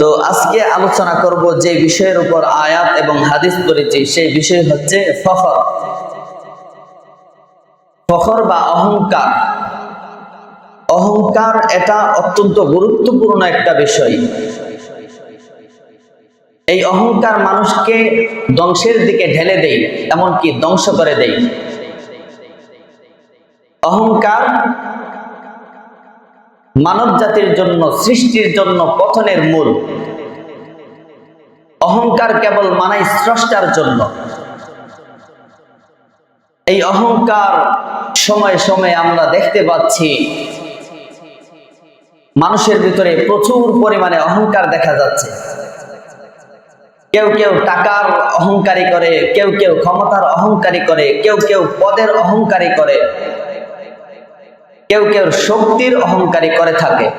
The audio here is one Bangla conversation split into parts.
তো আজকে আলোচনা করব যে বিষয়ের উপর আয়াত এবং হাদিস করেছি সেই বিষয় হচ্ছে ফখর। ফখর বা অহংকার। অহংকার এটা অত্যন্ত গুরুত্বপূর্ণ একটা বিষয়। এই অহংকার মানুষকে ধ্বংসের দিকে ঢেলে দেয়, এমনকি ধ্বংস করে দেয়। অহংকার মানব জাতির জন্য, সৃষ্টির জন্য পতনের মূল। অহংকার কেবল মানাই স্রষ্টার জন্য। এই অহংকার সময় সময় আমরা দেখতে পাচ্ছি, মানুষের ভিতরে প্রচুর পরিমাণে অহংকার দেখা যাচ্ছে। কেউ কেউ টাকার অহংকারী করে, কেউ কেউ ক্ষমতার অহংকারী করে, কেউ কেউ পদের অহংকারী করে। কেউ কেউ শক্তির অহংকারী করে থাকে।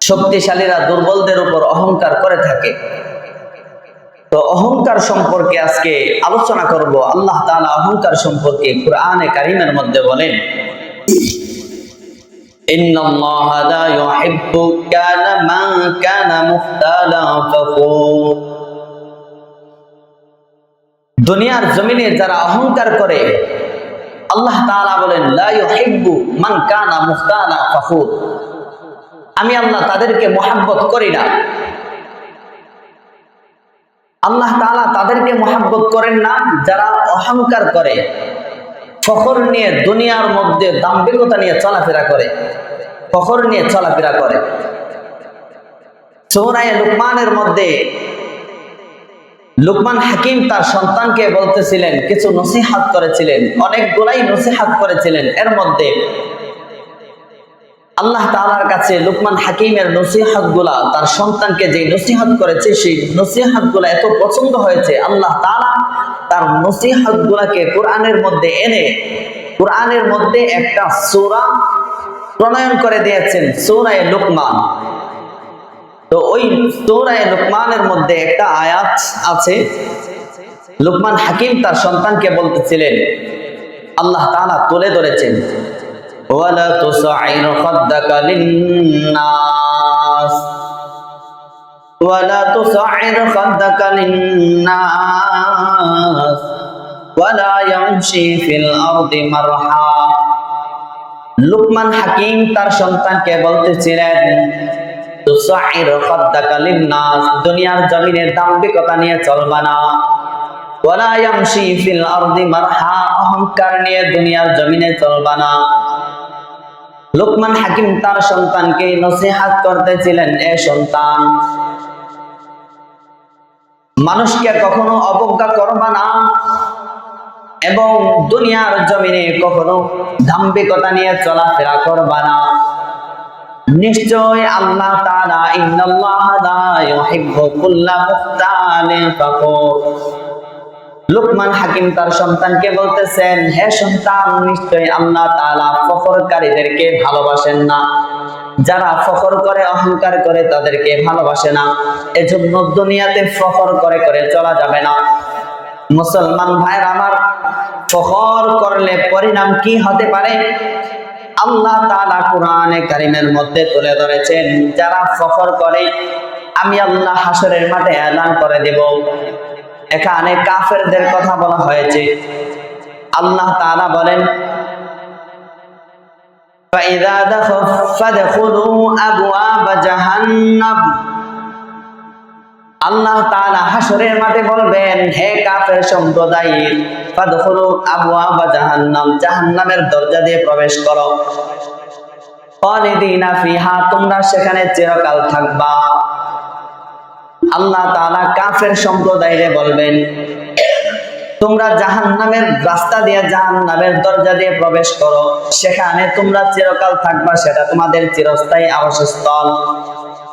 শক্তিশালীরা দুর্বলদের উপর অহংকার করে থাকে। তো অহংকার সম্পর্কে আজকে আলোচনা করব। আল্লাহ তাআলা অহংকার সম্পর্কে কোরআনে কারিমের মধ্যে বলেন দুনিয়ার জমিনে যারা অহংকার করে আল্লাহ তাআলা বলেন আমি আল্লাহ তাদেরকে মোহাব্বত করি না। আল্লাহ তাআলা তাদেরকে মোহাব্বত করেন না, যারা অহংকার করে, ফখর নিয়ে দুনিয়ার মধ্যে দাম্ভিকতা নিয়ে চলাফেরা করে, ফখর নিয়ে চলাফেরা করে। সৌরায় লুকমানের মধ্যে লুকমান হাকিম তার সন্তানকে বলতেছিলেন, কিছু নসিহাত করেছিলেন, অনেকগুলাই নসিহাত করেছিলেন। এর মধ্যে আল্লাহ তাআলার কাছে লুকমান হাকিমের নসিহাতগুলা তার সন্তানকে যে নসিহাত করেছে, সেই নসিহাতগুলা এত পছন্দ হয়েছে, আল্লাহ তাআলা তার নসিহাত গুলাকে কোরআনের মধ্যে এনে, কোরআনের মধ্যে একটা সূরা প্রণয়ন করে দিয়েছেন, সূরায়ে লুকমান। তো ওই সূরায়ে লুকমানের মধ্যে একটা আয়াত আছে। লুকমান হাকিম তার সন্তানকে বলতেছিলেন, আল্লাহ তাআলা তুলে ধরেছেন লুকমান হাকিম তার সন্তানকে বলতেছিলেন তুসাইর খাদ্দাকা লিন্নাস, দুনিয়ার জমিনে দাম্ভিকতা নিয়ে চলবা না। ওয়ালা ইয়ামশি ফিল আরদি মারহা, অহংকার নিয়ে দুনিয়ার জমিনে চলবা না। লোকমান হাকিম তার সন্তানকে নসিহাত করতেছিলেন, এ সন্তান, মানুষকে কখনো অবজ্ঞা করবা না এবং দুনিয়ার জমিনে কখনো দাম্ভিকতা নিয়ে চলাফেরা করবা না। নিশ্চয় আল্লাহ তাআলা ইন্নাল্লাহ লা ইউহিব্বু কুল্লা মুখতালিন ফাখুর। লুকমান হাকিম তার সন্তানকে বলতেছেন, হে সন্তান, নিশ্চয় আল্লাহ তাআলা ফখরকারীদেরকে ভালোবাসেন না। যারা ফখর করে, অহংকার করে, তাদেরকে ভালোবাসে না। এজন্য দুনিয়াতে ফখর করে করে চলা যাবে না। মুসলমান ভাইয়ের আমার, ফখর করলে পরিণাম কি হতে পারে? আল্লাহ তাআলা কোরআনে কারিমের মধ্যে তুলে ধরেছেন যারা ফখর করে আমি আল্লাহ হাসরের মাঠে এলান করে দেব এখানে কাফেরদের কথা বলা হয়েছে আল্লাহ তাআলা বলেন فإذا دخل فادخلوا أبواب جهنم আল্লাহ তাআলা হাসরের মাঠে বলবেন, হে কাফের সম্প্রদায় জাহান্নামের দরজা দিয়ে প্রবেশ করো। খালিদিনা ফিহা, তোমরা সেখানে চিরকাল থাকবা। আল্লাহ তাআলা কাফের সম্প্রদায়রে বলবেন, তোমরা জাহান্নামের রাস্তা দিয়ে, জাহান্নামের দরজা দিয়ে প্রবেশ করো। সেখানে তোমরা চিরকাল থাকবা, সেটা তোমাদের চিরস্থায়ী আবাসস্থল।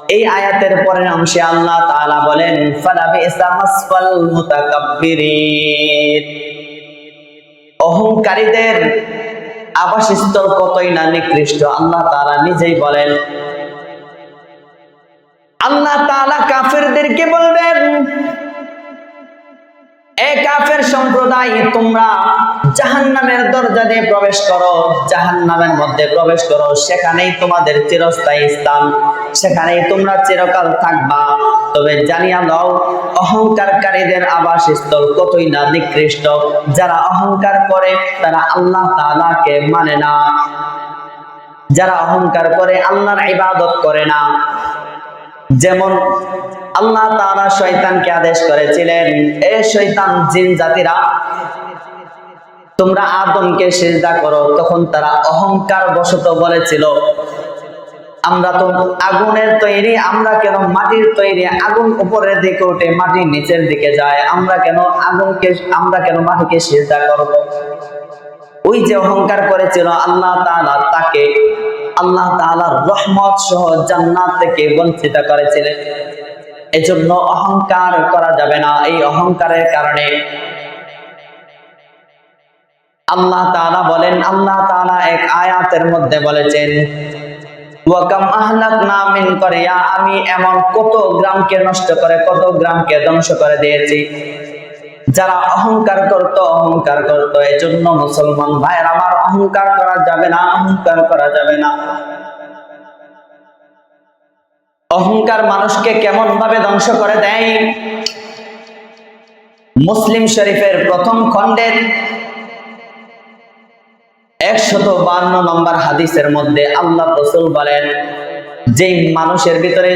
এই আয়াতের পরের অংশে আল্লাহ তাআলা বলেন ফালাবি ইসলামাসফাল মুতাকাব্বিরিন। অহংকারীদের আবাসস্থল কতই না নিকৃষ্ট, আল্লাহ তালা নিজেই বলেন। আল্লাহ তাআলা কাফেরদেরকে বলবেন এ কাফের সম্প্রদায়, তোমরা জাহান্নামের দরজা দিয়ে প্রবেশ করো, জাহান্নামের মধ্যে প্রবেশ করো, সেখানেই তোমাদের চিরস্থায়ী স্থান, সেখানেই তোমরা চিরকাল থাকবা। তবে জানিয়া দাও অহংকারকারীদের আবাসস্থল কতই না নিকৃষ্ট। যারা অহংকার করে, তারা আল্লাহ তাআলাকে মানে না। যারা অহংকার করে, আল্লাহর ইবাদত করে না। যেমন আল্লাহ তাআলা শয়তানকে আদেশ করেছিলেন, এ শয়তান, জিন জাতিরা, তোমরা আদমকে সেজদা করো। তখন তারা অহংকার বশত বলেছিল, আমরা তো আগুনের তৈরি, আমরা কেন মাটির তৈরি, আগুন উপরের দিকে উঠে মাটির নিচের দিকে যায়, আমরা কেন আগুনকে, আমরা কেন মাটিকে সেজদা করব? ওই যে অহংকার করেছিল আল্লাহ তাকে আল্লাহ তাআলার রহমত সহ জান্নাত থেকে বঞ্চিত করেছিলেন। এজন্য অহংকার করা যাবে না। এই অহংকারের কারণে আল্লাহ তাআলা বলেন, আল্লাহ তাআলা এক আয়াতের মধ্যে বলেছেন আমি এমন কত গ্রামকে নষ্ট করে, কত গ্রামকে ধ্বংস করে দিয়েছি। যারা অহংকার করত অহংকার করত, এজন্য মুসলমান ভাইয়ের আমার অহংকার করা যাবে না, অহংকার করা যাবে না। অহংকার মানুষকে কেমন ভাবে ধ্বংস করে দেয়? মুসলিম শরীফের প্রথম খণ্ডের একশত বান্ন নম্বর হাদিসের মধ্যে আল্লাহ রসুল বলেন যে মানুষের ভিতরে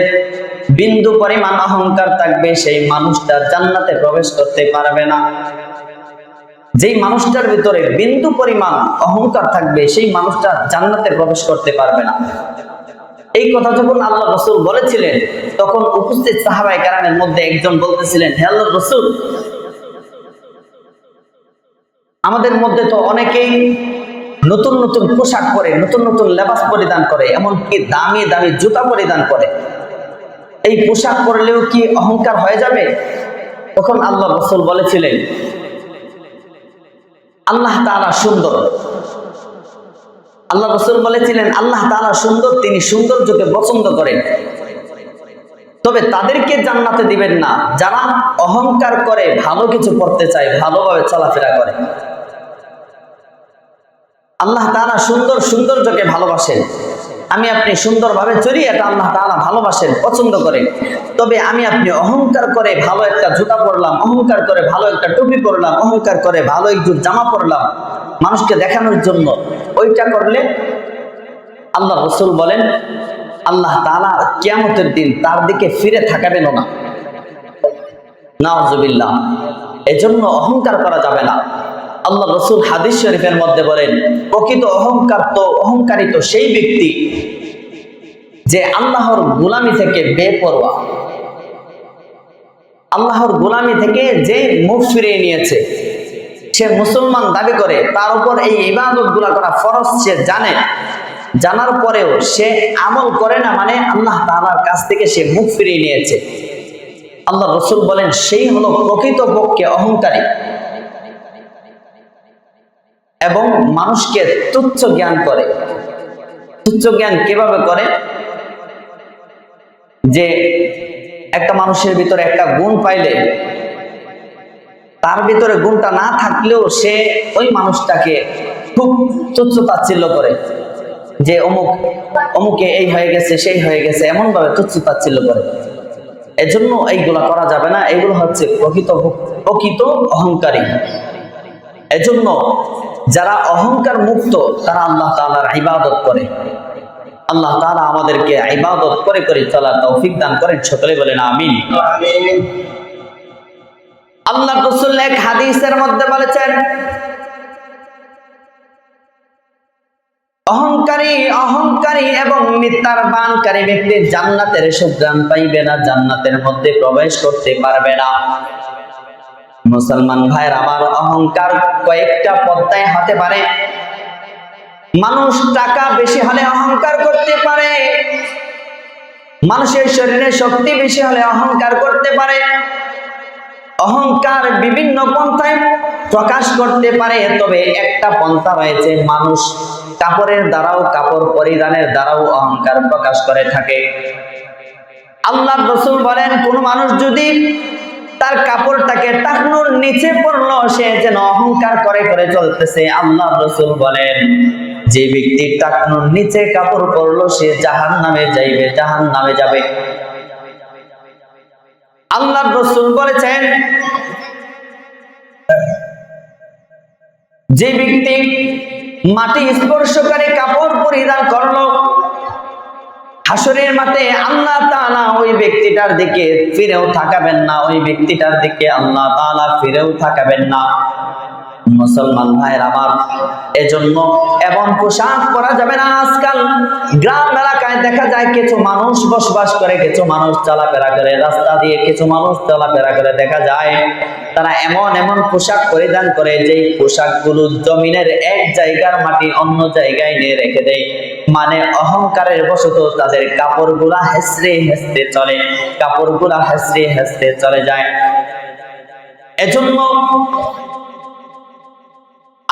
বিন্দু পরিমাণ অহংকার থাকবে, সেই মানুষটা জান্নাতে প্রবেশ করতে পারবে না। যেই মানুষটার ভিতরে বিন্দু পরিমাণ অহংকার থাকবে, সেই মানুষটা জান্নাতে প্রবেশ করতে পারবে না। এই কথা যখন আল্লাহ রসুল বলেছিলেন, তখন উপস্থিত সাহাবাই কারানের মধ্যে একজন বলতেছিলেন, হে আল্লাহ রসুল, আমাদের মধ্যে তো অনেকেই নতুন নতুন পোশাক পরে, নতুন নতুন লেবাস পরিধান করে, এমনকি দামি দামি জুতা পরিধান করে। এই পোশাক পরলেও কি অহংকার হয়ে যাবে? তখন আল্লাহ রসুল বলেছিলেন, আল্লাহ তাআলা সুন্দর। আল্লাহ রসুল বলেছিলেন, আল্লাহ তাআলা সুন্দর, তিনি সৌন্দর্যকে পছন্দ করেন। তবে তাদেরকে জান্নাতে দিবেন না। যারা অহংকার করে, ভালো কিছু করতে চায়, ভালোভাবে চলাফেরা করে। আল্লাহ তাআলা সুন্দর সৌন্দর্যকে ভালোবাসেন। আমি আপনি সুন্দরভাবে চলি এটা আল্লাহ তাআলা ভালোবাসেন, পছন্দ করেন। তবে আমি আপনি অহংকার করে ভালো একটা জুতা পরলাম, অহংকার করে ভালো একটা টুপি পরলাম, অহংকার করে ভালো একটু জামা পরলাম মানুষকে দেখানোর জন্য। ওইটা করলে আল্লাহ রসুল বলেন, আল্লাহ তাআলা কিয়ামতের দিন তার দিকে ফিরে থাকাবেন না। নাওজুবিল্লাহ এজন্য অহংকার করা যাবে না। আল্লাহ রসুল হাদিস শরীফের মধ্যে বলেন, প্রকৃত অহংকার তো অহংকারী তো সেই ব্যক্তি যে আল্লাহর গোলামি থেকে বেপরোয়া। আল্লাহর গোলামি থেকে যে মুখ ফিরিয়ে নিয়েছে। সে মুসলমান দাবি করে, তার উপর এই ইবাদতগুলা করা ফরজ সে জানে। জানার পরেও সে আমল করে না মানে আল্লাহ তাআলার কাছ থেকে সে মুখ ফিরিয়ে নিয়েছে। আল্লাহ রসুল বলেন, সেই হলো প্রকৃত পক্ষে অহংকারী। এবং মানুষকে তুচ্ছ জ্ঞান করে। তুচ্ছ জ্ঞান কীভাবে করে? যে একটা মানুষের ভিতরে একটা গুণ পাইলে, তার ভিতরে গুণটা না থাকলেও সে ওই মানুষটাকে খুব তুচ্ছ তাচ্ছিল্য করে। যে অমুক, অমুকে এই হয়ে গেছে, সেই হয়ে গেছে এমন ভাবে তুচ্ছ তাচ্ছিল্য করে। এজন্য এইগুলা করা যাবে না, এগুলো হচ্ছে প্রকৃত প্রকৃত অহংকারী। এজন্য যারা অহংকার মুক্ত, তারা আল্লাহ তাআলার ইবাদত করে। আল্লাহ তাআলা আমাদেরকে ইবাদত করে করে চলার তৌফিক দান করেন। সকলে বলেন আমিন। আল্লাহ রাসূল এক হাদিসের মধ্যে বলেছেন, অহংকারী অহংকারী এবং মিথ্যার বানকারী ব্যক্তি জান্নাতের সুগ্রাণ পাইবে না, জান্নাতের মধ্যে প্রবেশ করতে পারবে না। মুসলমান ভাইয়ের আমার অহংকার কয়েকটা পদ্মায় হতে পারে। মানুষ টাকা বেশি হলে অহংকার করতে পারে। মানুষের শরীরে শক্তি বেশি হলে অহংকার করতে পারে। অহংকার বিভিন্ন পন্থায় প্রকাশ করতে পারে, তবে একটা পন্থা রয়েছে, মানুষ কাপড়ের দ্বারাও কাপড় পরিধানের দ্বারাও অহংকার প্রকাশ করে থাকে। আল্লাহ রসুল বলেন, কোন মানুষ যদি তার কাপড়টাকে টাকনুর নিচে পড়ল, সে যেন অহংকার করে করে চলতেছে। আল্লাহ রসুল বলেন, যে ব্যক্তি টাকনুর নিচে কাপড় পরলো, সে জাহান নামে যাইবে জাহান নামে যাবে। আল্লাহ রসুল বলেছেন, যে ব্যক্তি মাটি স্পর্শকারী কাপড় পরিধান করল হাসরের মাঠে আল্লাহ তাআলা ওই ব্যক্তিটার দিকে ফিরেও থাকাবেন না, ওই ব্যক্তিটার দিকে আল্লাহ তাআলা ফিরেও থাকাবেন না। মুসলমান ভাইয়ের আমার। এজন্য এমন পোশাক পরা যাবে না আজকাল। গ্রাম এলাকায় দেখা যায় কিছু মানুষ বসবাস করে, কিছু মানুষ চলাফেরা করে। রাস্তা দিয়ে কিছু মানুষ চলাফেরা করে। দেখা যায় তারা এমন এমন পোশাক পরিধান করে, যেই পোশাকগুলো জমিনের এক জায়গার মাটি অন্য জায়গায় নিয়ে রেখে দেয়। মানে অহংকারের বশত তাদের কাপড়গুলা হেসড়ে হেসতে চলে। কাপড়গুলা হেসড়ে হেসতে চলে যায়। এজন্য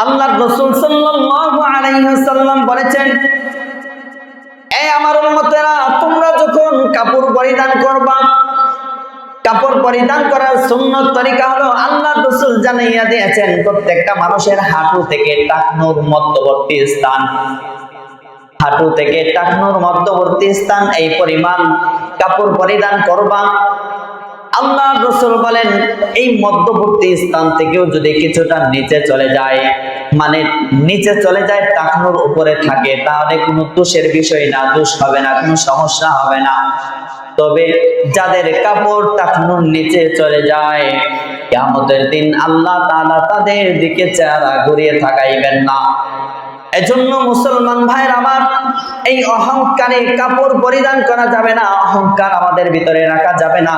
আল্লাহ রসুল সাল্লাম বলেছেন এই আমার উম্মতেরা, তোমরা যখন কাপড় পরিধান করবা, কাপড় পরিধান করার সুন্নত তরিকা হলো আল্লাহ রসুল জানাইয়া দিয়েছেন, প্রত্যেকটা মানুষের হাঁটু থেকে টাকনুর মধ্যবর্তী স্থান। হাঁটু থেকে টাকনুর মধ্যবর্তী স্থান, এই পরিমাণ কাপড় পরিধান করবা। আল্লাহ রসুল বলেন, এই মধ্যবর্তী স্থান থেকেও যদি কিছুটা নিচে চলে যায় মানে নিচে চলে যায় টাকনুর উপরে থাকে, তাহলে কোনো দোষের বিষয় না, দোষ হবে না, কোনো সমস্যা হবে না। তবে যাদের কাপড় টাকনুর নিচে চলে যায়, কিয়ামতের দিন আল্লাহ তাদের দিকে চেহারা ঘুরিয়ে থাকাইবেন না। এজন্য মুসলমান ভাইয়ের আমার এই অহংকারে কাপড় পরিধান করা যাবে না, অহংকার আমাদের ভিতরে রাখা যাবে না,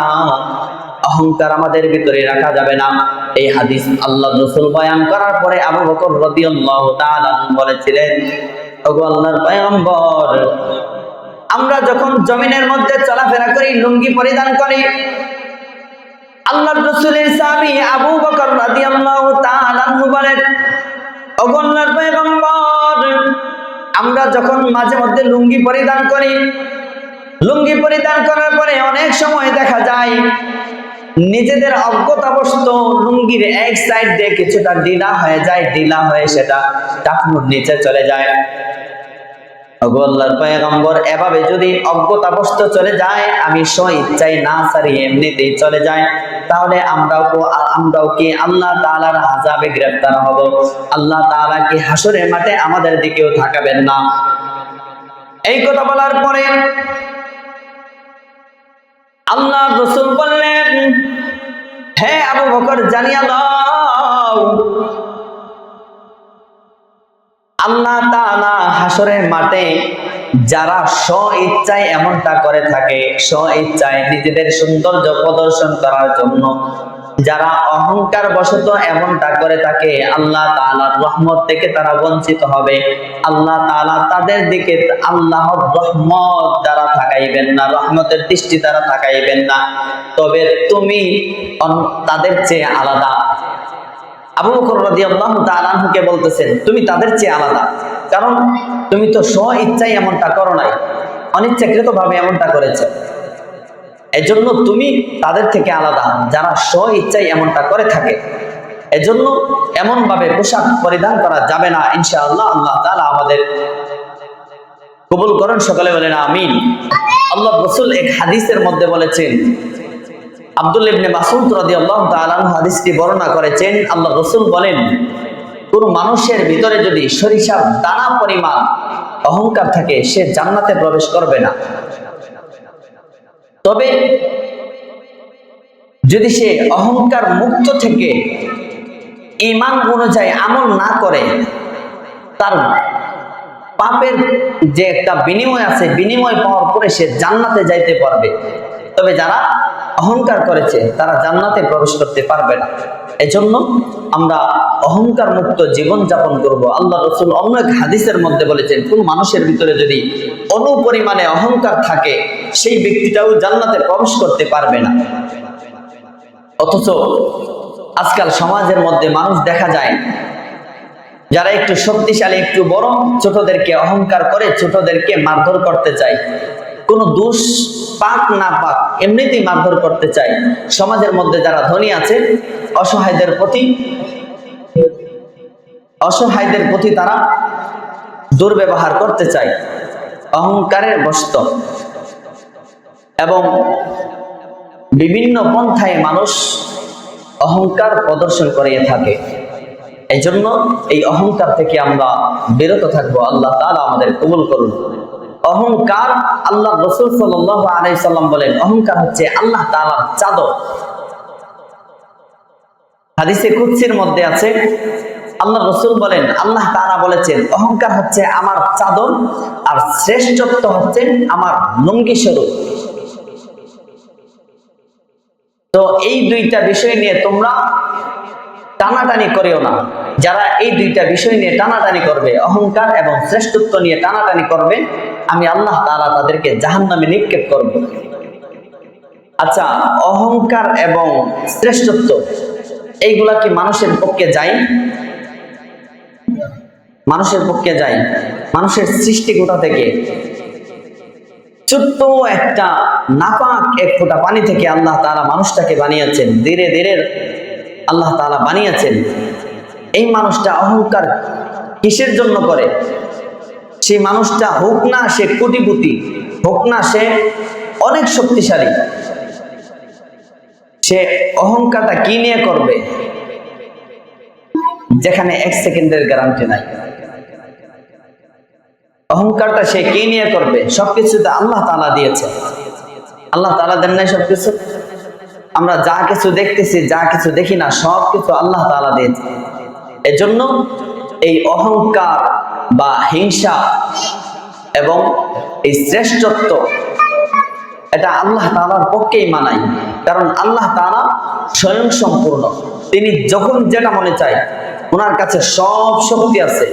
অহংকার আমাদের ভিতরে রাখা যাবে না। এই হাদিস আল্লাহ রসুল বয়ান করার পরে আবু বকর রাদিয়াল্লাহু বলেছিলেন, ওগো আল্লাহর পয়গম্বর, আমরা যখন জমিনের মধ্যে চলাফেরা করি, লুঙ্গি পরিধান করি আল্লাহ রসুলের সাহাবী আবু বকর রাদিয়াল্লাহু তাআলা বলেন, ওগো আল্লাহর পয়গম্বর আমরা যখন মাঝে মধ্যে লুঙ্গি পরিধান করি, লুঙ্গি পরিধান করার পরে অনেক সময় দেখা যায়, নিজেদের অজ্ঞতাবশত লুঙ্গির এক সাইড দিয়ে কিছুটা ঢিলা হয়ে যায়, ঢিলা হয়ে সেটা ঠাকুর নিচে চলে যায়। আল্লাহর পয়গম্বর এভাবে যদি অজ্ঞতাবশত চলে যায়, আমি স্ব ইচ্ছাই না সারি এমনিতেই চলে যায়। তাহলে আমরাও আমরাও কি আল্লাহ তাআলার আযাবে গ্রেফতার হব? আল্লাহ তাআলা কি হাসরের মাঠে আমাদের দিকেও থাকাবেন না? এই কথা বলার পরে আল্লাহ রসুল বললেন, হে আবু বকর, জানিয়া দাও, আল্লাহ তাআলা হাসরের মাঠে যারা স্ব ইচ্ছায় এমনটা করে থাকে স্ব ইচ্ছায় নিজেদের সৌন্দর্য প্রদর্শন করার জন্য। যারা অহংকার বশত এমনটা করে থাকে, আল্লাহ তাআলার রহমত থেকে তারা বঞ্চিত হবে। আল্লাহ তাআলা তাদের দিকে আল্লাহর রহমত দ্বারা থাকাইবেন না, রহমতের দৃষ্টি দ্বারা থাকাইবেন না। তবে তুমি তাদের চেয়ে আলাদা। আবু বকর তাআলা আনহুকে বলতেছেন, তুমি তাদের চেয়ে আলাদা। কারণ তুমি তো স্ব ইচ্ছাই এমনটা করো নাই অনিচ্ছাকৃত ভাবে এমনটা করেছে। এজন্য তুমি তাদের থেকে আলাদা, যারা স্ব ইচ্ছাই এমনটা করে থাকে। এজন্য এমন ভাবে পোশাক পরিধান করা যাবে না, ইনশাআল্লাহ আল্লাহ তাআলা আমাদের কবুল করুন, সকলে বলেন আমিন। আল্লাহ রসুল এক হাদিসের মধ্যে বলেছেন আব্দুল ইবনে মাসুদ রাদিয়াল্লাহু তাআলা হাদিসটি বর্ণনা করেছেন আল্লাহ রাসূল বলেন, কোন মানুষের ভিতরে যদি সরিষার দানা পরিমাণ অহংকার থাকে, সে জান্নাতে প্রবেশ করবে না। তবে যদি সে অহংকার মুক্ত থেকে ইমান অনুযায়ী আমল না করে, তার পাপের যে একটা বিনিময় আছে, বিনিময় পাওয়ার পরে সে জান্নাতে যাইতে পারবে। তবে যারা অহংকার করেছে, তারা জান্নাতে প্রবেশ করতে পারবে না। এজন্য আমরা অহংকার মুক্ত জীবন যাপন করব। আল্লাহ রসুল অন্য এক হাদিসের মধ্যে বলেছেন, কোন মানুষের ভিতরে যদি অনু পরিমাণে অহংকার থাকে, সেই ব্যক্তিটাও জান্নাতে প্রবেশ করতে পারবে না। অথচ আজকাল সমাজের মধ্যে মানুষ দেখা যায়, যারা একটু শক্তিশালী, একটু বড়, ছোটদেরকে অহংকার করে, ছোটদেরকে মারধর করতে চায়। কোনো দোষ পাক না পাক এমনিতেই মারধর করতে চায়। সমাজের মধ্যে যারা ধনী আছে, অসহায়দের প্রতি অসহায়দের প্রতি তারা দুর্ব্যবহার করতে চায়। অহংকারের বস্ত এবং বিভিন্ন পন্থায় মানুষ অহংকার প্রদর্শন করিয়ে থাকে। এই জন্য এই অহংকার থেকে আমরা বিরত থাকব। আল্লাহ তাআলা আমাদের কবুল করুন। অহংকার আল্লাহ রসুল সাল্লাহ আলাইসাল্লাম বলেন, অহংকার হচ্ছে আল্লাহ তাআলার চাদর। হাদিসে কুৎসির মধ্যে আছে, আল্লাহ রসুল বলেন, আল্লাহ তারা বলেছেন, অহংকার হচ্ছে আমার চাদর আর শ্রেষ্ঠত্ব হচ্ছে আমার লুঙ্গি স্বরূপ তো এই দুইটা বিষয় নিয়ে তোমরা টানাটানি করেও না। যারা এই দুইটা বিষয় নিয়ে টানাটানি করবে, অহংকার এবং শ্রেষ্ঠত্ব নিয়ে টানাটানি করবে আমি আল্লাহ তাআলা তাদেরকে জাহান্নামে নিক্ষেপ করব। আচ্ছা অহংকার এবং শ্রেষ্ঠত্ব, এইগুলা কি মানুষের পক্ষে যায়? মানুষের পক্ষে যায়। মানুষের সৃষ্টি কোথা থেকে? ছোট্ট একটা নাপাক এক ফোঁটা পানি থেকে আল্লাহ তারা মানুষটাকে বানিয়েছেন। ধীরে ধীরে আল্লাহ তাআলা বানিয়েছেন। এই মানুষটা অহংকার কিসের জন্য করে? সেই মানুষটা হোক না সে কোটিপতি, হোক না সে অনেক শক্তিশালী। সে অহংকারটা কি নিয়ে করবে? যেখানে এক সেকেন্ডের গ্যারান্টি নাই। অহংকারটা সে কি নিয়ে করবে? সবকিছু তো আল্লাহ তালা দিয়েছে। আল্লাহ তালা দেন নাই সবকিছু? আমরা যা কিছু দেখতেছি, যা কিছু দেখি না সব কিছু আল্লাহ তালা দিয়েছে। এজন্য এই অহংকার বা হিংসা এবং এই শ্রেষ্ঠত্ব, এটা আল্লাহ তালার পক্ষেই মানাই কারণ আল্লাহ তালা স্বয়ং সম্পূর্ণ তিনি যখন যেটা মনে চায়, ওনার কাছে সব শক্তি আছে।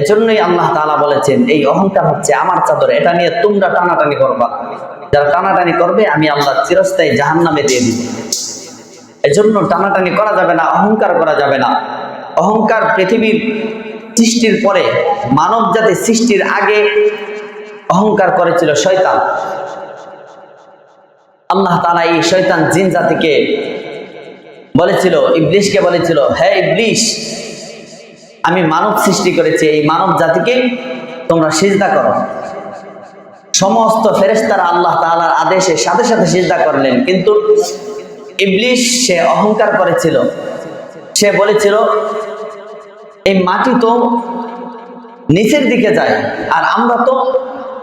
এজন্যই আল্লাহ তাআলা বলেছেন, এই অহংকার হচ্ছে আমার চাদর, এটা নিয়ে তোমরা টানাটানি করবা। যারা টানাটানি করবে, আমি আল্লাহ চিরস্থায়ী জাহান্নামে দিয়ে দিব। এজন্য টানাটানি করা যাবে না, অহংকার করা যাবে না। অহংকার পৃথিবীর সৃষ্টির পরে মানব জাতি সৃষ্টির আগে অহংকার করেছিল শয়তান। আল্লাহ তাআলা এই শয়তান জিন জাতিকে বলেছিল, ইবলিশকে বলেছিল হ্যাঁ ইবলিশ, আমি মানব সৃষ্টি করেছি, এই মানব জাতিকে তোমরা সিজদা করো। সমস্ত ফেরেশতারা আল্লাহ তালার আদেশে সাথে সাথে সিজদা করলেন, কিন্তু ইবলিশ সে অহংকার করেছিল। সে বলেছিল এই মাটি তো নিচের দিকে যায়, আর আমরা তো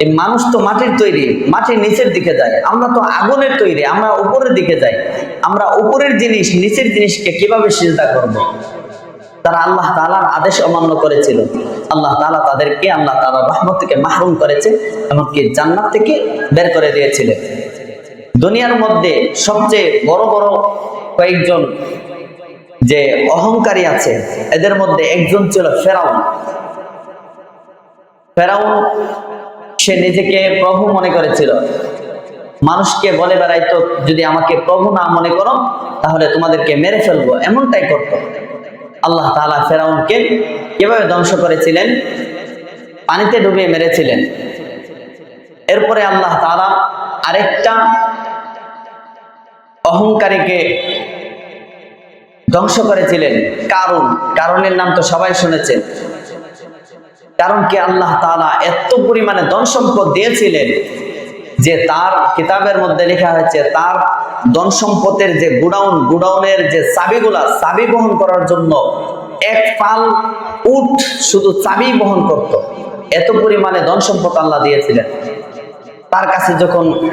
এই মানুষ তো মাটির তৈরি মাটির নিচের দিকে যায়। আমরা তো আগুনের তৈরি, আমরা উপরের দিকে যাই। আমরা উপরের জিনিস, নিচের জিনিসকে কীভাবে সিজদা করব। তারা আল্লাহ তালার আদেশ অমান্য করেছিল। আল্লাহ তালা তাদেরকে, আল্লাহ তালার রহমত থেকে মাহরুম করেছে, এমনকি জান্নাত থেকে বের করে দিয়েছিলেন। দুনিয়ার মধ্যে সবচেয়ে বড় বড় কয়েকজন যে অহংকারী আছে, এদের মধ্যে একজন ছিল ফেরাউন। ফেরাউন, সে নিজেকে প্রভু মনে করেছিল। মানুষকে বলে বেড়াইতো, যদি আমাকে প্রভু না মনে করো, তাহলে তোমাদেরকে মেরে ফেলব। এমনটাই করতো। আল্লাহ তালা ফেরাউনকে কীভাবে ধ্বংস করেছিলেন? পানিতে ডুবিয়ে মেরেছিলেন। এরপরে আল্লাহ তালা আরেকটা অহংকারীকে ধ্বংস করেছিলেন। কারণ, কারণের নাম তো সবাই শুনেছেন। কারণ কি আল্লাহ তাআলা এত পরিমাণে ধন সম্পদ দিয়েছিলেন যে তার কিতাবের মধ্যে লেখা হয়েছে, তার ধন সম্পদের যে গুডাউন, গুডাউনের যে চাবিগুলা, চাবি বহন করার জন্য এক পাল উট শুধু চাবি বহন করত। এত পরিমাণে ধন সম্পদ আল্লাহ দিয়েছিলেন। তার কাছে যখন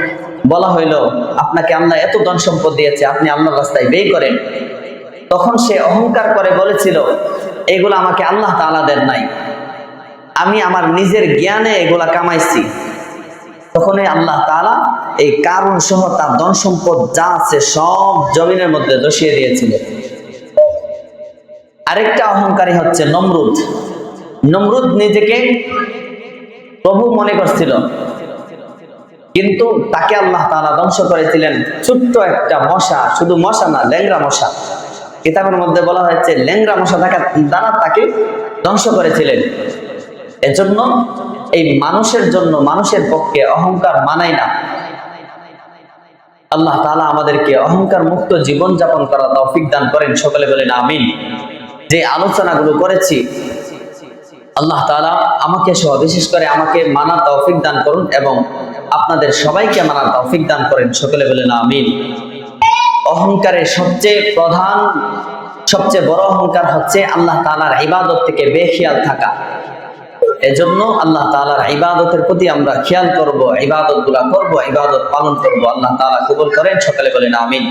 বলা হইল, আপনাকে আল্লাহ এত ধন সম্পদ দিয়েছে, আপনি আল্লাহর রাস্তায় ব্যয় করেন। তখন সে অহংকার করে বলেছিল, এগুলো আমাকে আল্লাহ তাআলা দেন নাই। আমি আমার নিজের জ্ঞানে এগুলা কামাইছি। তখনই আল্লাহ তাআলা এই কারণ সহ তার ধন সম্পদ যা আছে সব জমিনের মধ্যে দশিয়ে দিয়েছিল। আরেকটা অহংকারী হচ্ছে নমরুদ। নমরুদ নিজেকে প্রভু মনে করছিল, কিন্তু তাকে আল্লাহ তালা ধ্বংস করেছিলেন ছোট্ট একটা মশা, শুধু মশা না ল্যাংরা মশা। কিতাবের মধ্যে বলা হয়েছে ল্যাংরা মশা থাকার দ্বারা তাকে ধ্বংস করেছিলেন। এজন্য এই মানুষের জন্য, মানুষের পক্ষে অহংকার মানায় না। আল্লাহ তাআলা আমাদেরকে অহংকার মুক্ত জীবন যাপন করা তৌফিক দান করেন। সকলে বলেন, আমিন। যে আলোচনাগুলো করেছি, আল্লাহ তালা আমাকে সহ, বিশেষ করে আমাকে মানা তৌফিক দান করুন এবং আপনাদের সবাইকে মানা তৌফিক দান করেন। সকলে বলেন, আমিন। অহংকারের সবচেয়ে প্রধান, সবচেয়ে বড় অহংকার হচ্ছে আল্লাহ তালার ইবাদত থেকে বেখেয়াল থাকা। এজন্য আল্লাহ তালার ইবাদতের প্রতি আমরা খেয়াল করব ইবাদতগুলা করব, ইবাদত পালন করব। আল্লাহ তাআলা কবুল করেন, সকালে বলেন আমিন।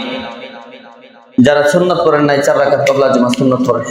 যারা সুন্নত করেন নাই, চার রাকাত কবলা জমা সুন্নত করেন